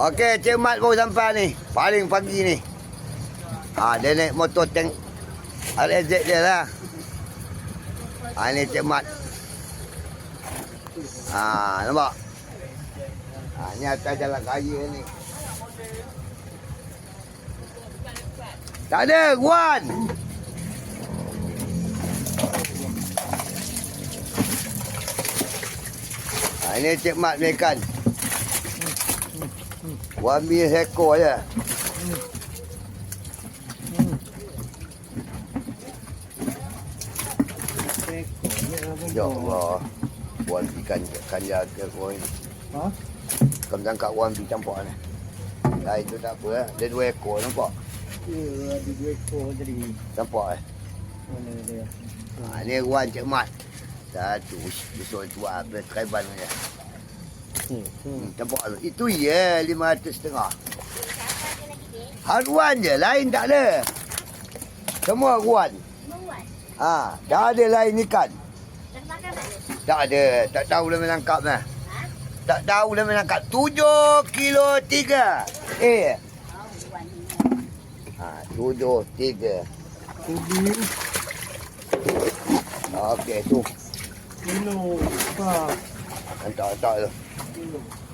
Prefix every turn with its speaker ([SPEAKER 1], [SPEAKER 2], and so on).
[SPEAKER 1] Okey, Cik Mat baru sampai ni. Paling pagi ni. Ha, dia naik motor tank RZ dia lah. Ha, ni Cik Mat. Ha, nampak? Ha, ni atas jalan raya ni. Tak ada, Guan. Ha, ini Cik Mat Gua ambil seekor je. Ya Allah. Wan ikan ikan jaga kau ini.
[SPEAKER 2] Ha?
[SPEAKER 1] Kau tangkap wan pi campur ni. Dah itu tak apa eh. Dia dua ekor nampak.
[SPEAKER 2] Ya, ada dua ekor tadi.
[SPEAKER 1] Nampak eh.
[SPEAKER 2] Mana dia?
[SPEAKER 1] Ha, ni wan Cik Mat. Satu. Besok tu apa traiban dia.
[SPEAKER 2] Hmm. Hmm.
[SPEAKER 1] Nampak tu. Itu ya lima ratus setengah. Haruan je, lain tak ada. Semua haruan. Ha, dah ada lain ikan. Tak ada, tak tahu dah menangkap nah. Tak tahu dah menangkap. Tujuh kilo tiga. Eh. Ha, tujuh tiga. Okey, tu.
[SPEAKER 2] Kilo. Ha.
[SPEAKER 1] Hantar-hantar tu.
[SPEAKER 2] Thank you.